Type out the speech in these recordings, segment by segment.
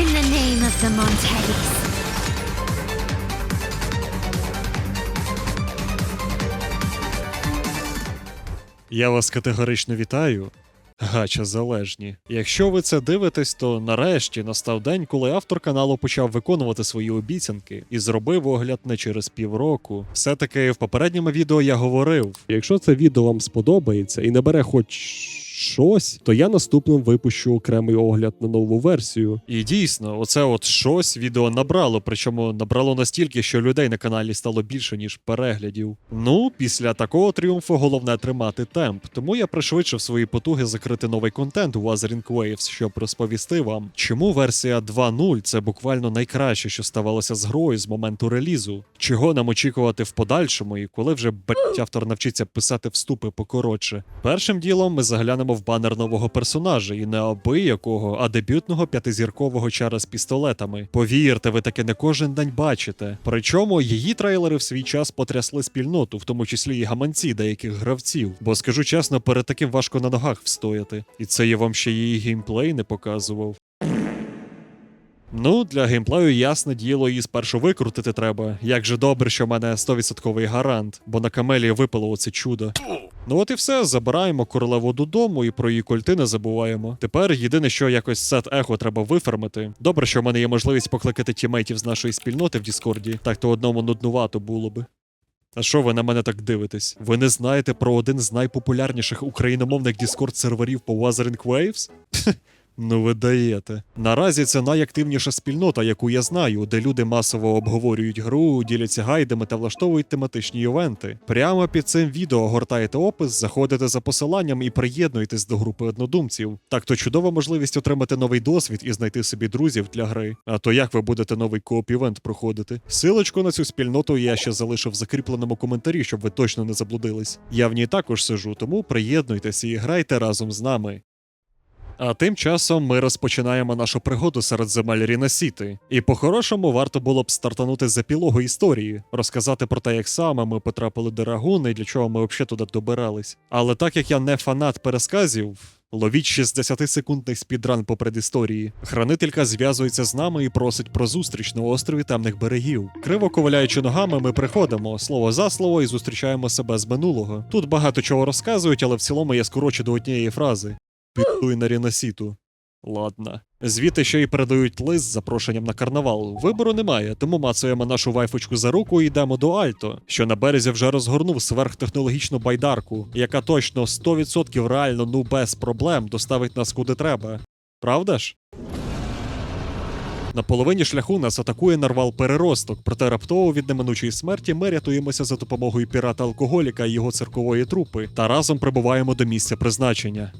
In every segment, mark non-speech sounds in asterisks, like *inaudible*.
In the name of the Montelis. Я вас категорично вітаю. Гача залежні. Якщо ви це дивитесь, то нарешті настав день, коли автор каналу почав виконувати свої обіцянки і зробив огляд не через півроку. Все-таки в попередньому відео я говорив: Якщо це відео вам сподобається і набере хоч щось, то я наступним випущу окремий огляд на нову версію. І дійсно, оце от щось відео набрало, причому набрало настільки, що людей на каналі стало більше, ніж переглядів. Ну, після такого тріумфу головне тримати темп. Тому я пришвидшив свої потуги закрити новий контент у Wuthering Waves, щоб розповісти вам, чому версія 2.0 це буквально найкраще, що ставалося з грою з моменту релізу. Чого нам очікувати в подальшому, і коли вже блять, автор навчиться писати вступи покоротше. Першим ділом ми заглянемо в банер нового персонажа, і не аби якого, а дебютного п'ятизіркового чара з пістолетами. Повірте, ви таке не кожен день бачите. Причому її трейлери в свій час потрясли спільноту, в тому числі і гаманці деяких гравців. Бо скажу чесно, перед таким важко на ногах встояти. І це я вам ще її геймплей не показував. Ну, для геймплею ясне діло її спершу викрутити треба. Як же добре, що в мене 100% гарант, бо на камелі випало оце чудо. Ну от і все, забираємо королеву додому і про її кольти не забуваємо. Тепер єдине, що якось сет ехо треба вифермити. Добре, що в мене є можливість покликати тімейтів з нашої спільноти в Діскорді, так то одному нуднувато було би. А що ви на мене так дивитесь? Ви не знаєте про один з найпопулярніших україномовних Discord серверів по Wuthering Waves? *laughs* Ну, ви даєте. Наразі це найактивніша спільнота, яку я знаю, де люди масово обговорюють гру, діляться гайдами та влаштовують тематичні івенти. Прямо під цим відео гортаєте опис, заходите за посиланням і приєднуєтесь до групи однодумців. Так то чудова можливість отримати новий досвід і знайти собі друзів для гри. А то як ви будете новий кооп-івент проходити? Силочку на цю спільноту я ще залишив в закріпленому коментарі, щоб ви точно не заблудились. Я в ній також сижу, тому приєднуйтеся і грайте разом з нами. А тим часом ми розпочинаємо нашу пригоду серед земель Рінасіти. І по-хорошому варто було б стартанути з епілогу історії, розказати про те, як саме ми потрапили до Рагуни і для чого ми взагалі туди добирались. Але так як я не фанат пересказів. Ловіть 60-секундний спідран по предісторії. Хранителька зв'язується з нами і просить про зустріч на острові темних берегів. Криво коваляючи ногами, ми приходимо слово за слово і зустрічаємо себе з минулого. Тут багато чого розказують, але в цілому я скорочу до однієї фрази: Підуй на Рінасіту. Ладно. Звідти ще й передають лист з запрошенням на карнавал. Вибору немає, тому мацуємо нашу вайфочку за руку і йдемо до Альто, що на березі вже розгорнув сверхтехнологічну байдарку, яка точно 100% реально ну без проблем доставить нас куди треба. Правда ж? На половині шляху нас атакує нарвал переросток, проте раптово від неминучої смерті ми рятуємося за допомогою пірата алкоголіка і його циркової трупи та разом прибуваємо до місця призначення.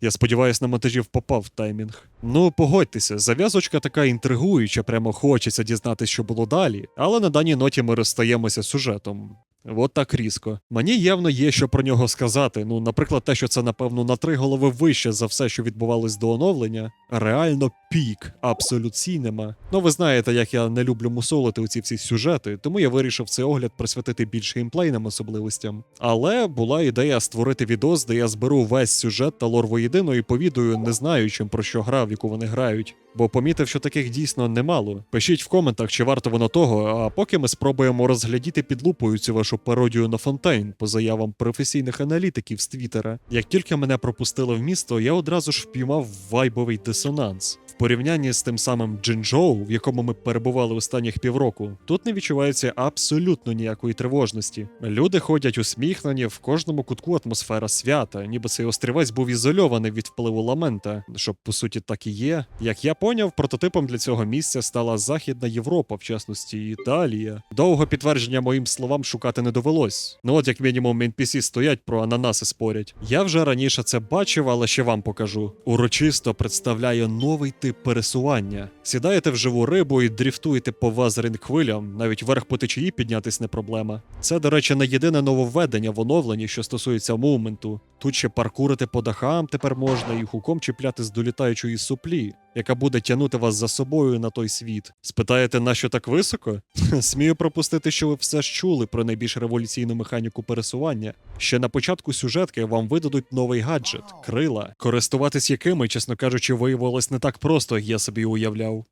Я сподіваюся, на монтажів попав в таймінг. Ну, погодьтеся, зав'язочка така інтригуюча, прямо хочеться дізнатися, що було далі, але на даній ноті ми розстаємося з сюжетом. От так різко. Мені явно є що про нього сказати. Ну, наприклад, те, що це, напевно, на три голови вище за все, що відбувалось до оновлення. Реально пік, абсолют сінема. Ну, ви знаєте, як я не люблю мусолити оці всі сюжети, тому я вирішив цей огляд присвятити більш геймплейним особливостям. Але була ідея створити відос, де я зберу весь сюжет та лор воєдино і повідаю, не знаючим про що гра, в яку вони грають. Бо помітив, що таких дійсно немало. Пишіть в коментах, чи варто воно того, а поки ми спробуємо розглядіти під лупою цю вашу пародію на Фонтейн по заявам професійних аналітиків з Твіттера. Як тільки мене пропустили в місто, я одразу ж впіймав вайбовий дисонанс. Порівнянні з тим самим Джинджоу, в якому ми перебували останніх півроку, тут не відчувається абсолютно ніякої тривожності. Люди ходять усміхнені, в кожному кутку атмосфера свята, ніби цей острівець був ізольований від впливу ламента, що по суті так і є. Як я поняв, прототипом для цього місця стала Західна Європа, в частності Італія. Довго підтвердження моїм словам шукати не довелось. Ну от як мінімум NPC стоять про ананаси спорять. Я вже раніше це бачив, але ще вам покажу. Урочисто представляє новий тип пересування. Сідаєте в живу рибу і дріфтуєте по вазеринг хвилям, навіть вверх по течії піднятись не проблема. Це, до речі, не єдине нововведення в оновленні, що стосується мувменту. Тут ще паркурити по дахам тепер можна і хуком чіплятись до літаючої суплі, яка буде тягнути вас за собою на той світ. Спитаєте, нащо так високо? *laughs* Смію пропустити, що ви все ж чули про найбільш революційну механіку пересування. Ще на початку сюжетки вам видадуть новий гаджет крила, користуватись якими, чесно кажучи, виявилось не так просто, як я собі уявляв.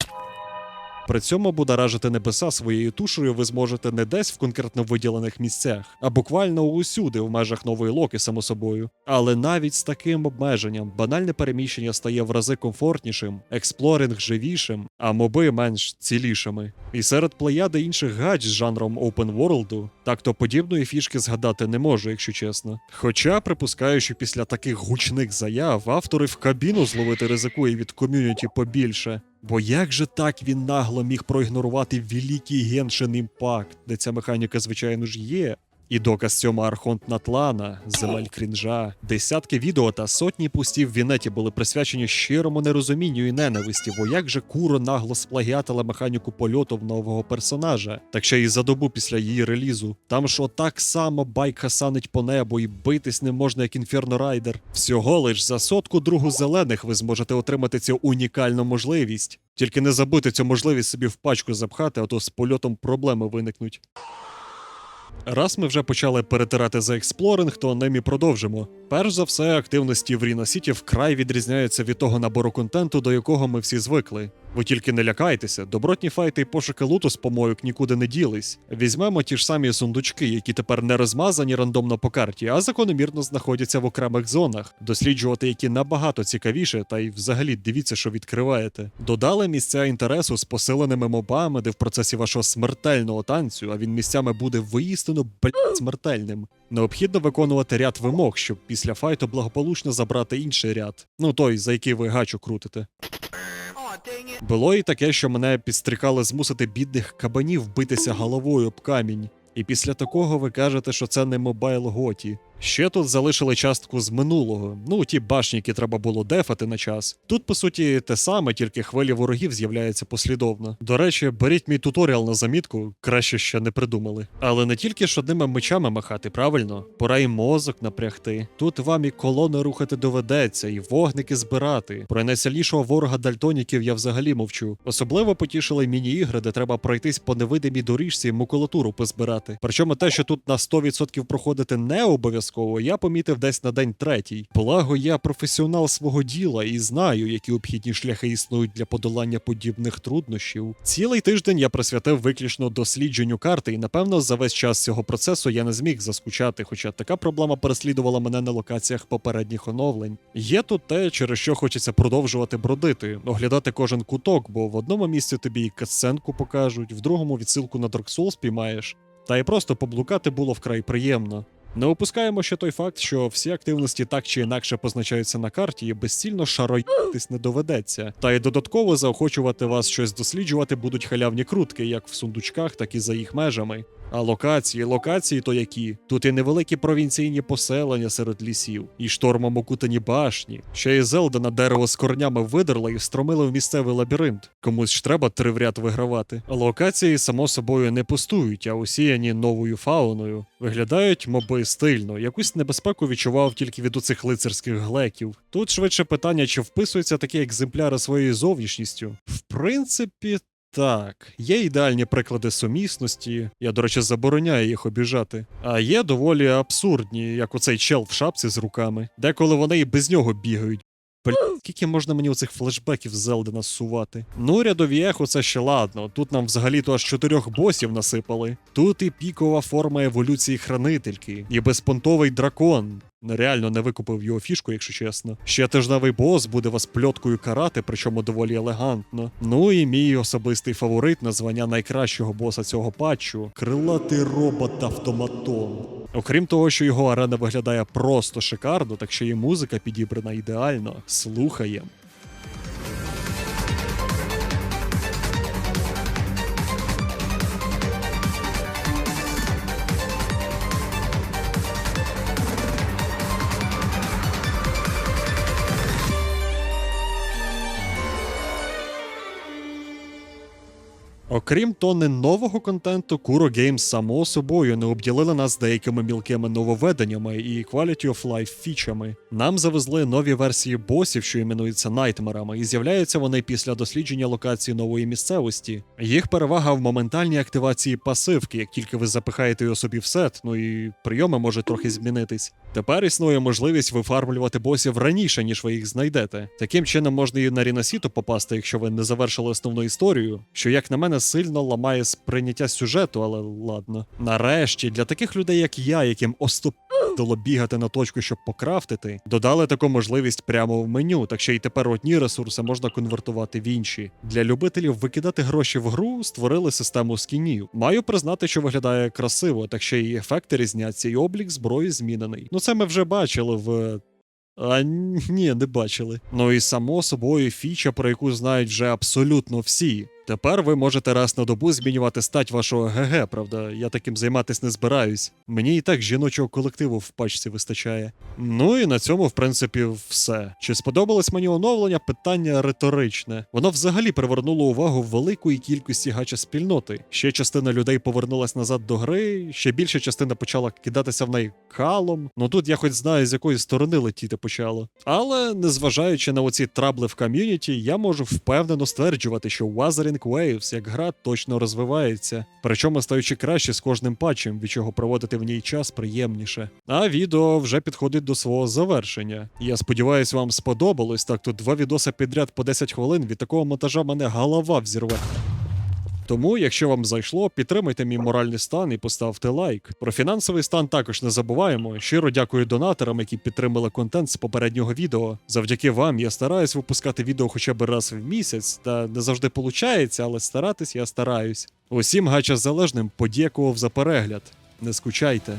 При цьому будоражити небеса своєю тушею ви зможете не десь в конкретно виділених місцях, а буквально усюди в межах нової локи, само собою. Але навіть з таким обмеженням банальне переміщення стає в рази комфортнішим, експлоринг живішим, а моби менш цілішими. І серед плеяди інших гач з жанром Open World, так то подібної фішки згадати не можу, якщо чесно. Хоча, припускаю, що після таких гучних заяв автори в кабіну зловити ризикує від ком'юніті побільше. Бо як же так він нагло міг проігнорувати великий Геншин Імпакт, де ця механіка, звичайно ж, є. І доказ цьому Архонт Натлана, земель крінжа, десятки відео та сотні пустів в Вінеті були присвячені щирому нерозумінню і ненависті, бо як же Куро нагло сплагіатила механіку польоту в нового персонажа, так ще й за добу після її релізу. Там ж отак само байк хасанить по небу і битись не можна, як Інферно Райдер. Всього лиш за сотку другу зелених ви зможете отримати цю унікальну можливість. Тільки не забудьте цю можливість собі в пачку запхати, а то з польотом проблеми виникнуть. Раз ми вже почали перетирати за експлоринг, то ним і продовжимо. Перш за все, активності в Ріносіті вкрай відрізняються від того набору контенту, до якого ми всі звикли. Ви тільки не лякайтеся, добротні файти і пошуки луту з помойок нікуди не ділись. Візьмемо ті ж самі сундучки, які тепер не розмазані рандомно по карті, а закономірно знаходяться в окремих зонах, досліджувати які набагато цікавіше, та й взагалі дивіться, що відкриваєте. Додали місця інтересу з посиленими мобами, де в процесі вашого смертельного танцю, а він місцями буде воістину блядь, смертельним. Необхідно виконувати ряд вимог, щоб після файту благополучно забрати інший ряд. Ну той, за який ви гачу крутите. Було і таке, що мене підстрікали змусити бідних кабанів битися головою об камінь. І після такого ви кажете, що це не мобайл готі. Ще тут залишили частку з минулого. Ну, ті башні, які треба було дефати на час. Тут, по суті, те саме, тільки хвилі ворогів з'являються послідовно. До речі, беріть мій туторіал на замітку, краще ще не придумали. Але не тільки ж одними мечами махати, правильно? Пора і мозок напрягти. Тут вам і колони рухати доведеться, і вогники збирати. Про найсильнішого ворога дальтоніків я взагалі мовчу. Особливо потішили міні-ігри, де треба пройтись по невидимій доріжці і макулатуру позбирати. Причому те, що тут на 100% проходити не обов'язково, я помітив десь на день третій. Благо, я професіонал свого діла і знаю, які обхідні шляхи існують для подолання подібних труднощів. Цілий тиждень я присвятив виключно дослідженню карти, і напевно за весь час цього процесу я не зміг заскучати, хоча така проблема переслідувала мене на локаціях попередніх оновлень. Є тут те, через що хочеться продовжувати бродити, оглядати кожен куток, бо в одному місці тобі і катсценку покажуть, в другому відсилку на Dark Souls піймаєш. Та й просто поблукати було вкрай приємно. Не опускаємо ще той факт, що всі активності так чи інакше позначаються на карті, і безцільно шароїтись не доведеться. Та й додатково заохочувати вас щось досліджувати будуть халявні крутки, як в сундучках, так і за їх межами. А локації, локації то які? Тут і невеликі провінційні поселення серед лісів, і штормом окутані башні. Ще й Зелда на дерево з корнями видерла і встромила в місцевий лабіринт. Комусь ж треба три в ряд вигравати. Локації, само собою, не пустують, а усіяні новою фауною. Виглядають моби стильно. Якусь небезпеку відчував тільки від оцих лицарських глеків. Тут швидше питання, чи вписуються такі екземпляри своєю зовнішністю. В принципі, так, є ідеальні приклади сумісності, я, до речі, забороняю їх обіжати. А є доволі абсурдні, як оцей чел в шапці з руками, деколи вони і без нього бігають. Бля, скільки можна мені оцих флешбеків з Зелди насувати? Ну, рядові ехо, це ще ладно. Тут нам взагалі-то аж чотирьох босів насипали. Тут і пікова форма еволюції хранительки, і безпонтовий дракон. Реально не викупив його фішку, якщо чесно. Ще тижневий бос буде вас пльоткою карати, причому доволі елегантно. Ну і мій особистий фаворит на звання найкращого боса цього патчу крилатий робот-автоматон. Окрім того, що його арена виглядає просто шикарно, так що і музика підібрана ідеально. Слухаєм. Окрім тонни нового контенту, Kuro Games само собою не обділили нас деякими мілкими нововведеннями і quality of life фічами. Нам завезли нові версії босів, що іменуються найтмерами, і з'являються вони після дослідження локації нової місцевості. Їх перевага в моментальній активації пасивки, як тільки ви запихаєте його собі в сет, ну і прийоми можуть трохи змінитись. Тепер існує можливість вифармлювати босів раніше, ніж ви їх знайдете. Таким чином можна і на Рінасіту попасти, якщо ви не завершили основну історію, що, як на мене, сильно ламає сприйняття сюжету, але ладно. Нарешті, для таких людей, як я, яким остопдало бігати на точку, щоб покрафтити, додали таку можливість прямо в меню, так що і тепер одні ресурси можна конвертувати в інші. Для любителів викидати гроші в гру створили систему скінів. Маю признати, що виглядає красиво, так що і ефекти різняться, і облік зброї змінений. Ну це ми вже бачили в. А ні, не бачили. Ну і само собою фіча, про яку знають вже абсолютно всі. Тепер ви можете раз на добу змінювати стать вашого ГГ, правда, я таким займатись не збираюсь. Мені і так жіночого колективу в пачці вистачає. Ну і на цьому, в принципі, все. Чи сподобалось мені оновлення? Питання риторичне. Воно взагалі привернуло увагу великої кількості гача спільноти. Ще частина людей повернулась назад до гри, ще більша частина почала кидатися в неї калом. Ну тут я хоч знаю, з якої сторони летіти почало. Але незважаючи на оці трабли в ком'юніті, я можу впевнено стверджувати, що Wuthering Waves як гра точно розвивається, причому стаючи краще з кожним патчем, від чого проводити в ній час приємніше. А відео вже підходить до свого завершення. Я сподіваюсь, вам сподобалось. Так тут два відоси підряд по 10 хвилин. Від такого монтажа мене голова взірве. Тому, якщо вам зайшло, підтримайте мій моральний стан і поставте лайк. Про фінансовий стан також не забуваємо. Щиро дякую донаторам, які підтримали контент з попереднього відео. Завдяки вам я стараюсь випускати відео хоча б раз в місяць, та не завжди виходить, але старатись я стараюсь. Усім гача залежним подякував за перегляд. Не скучайте.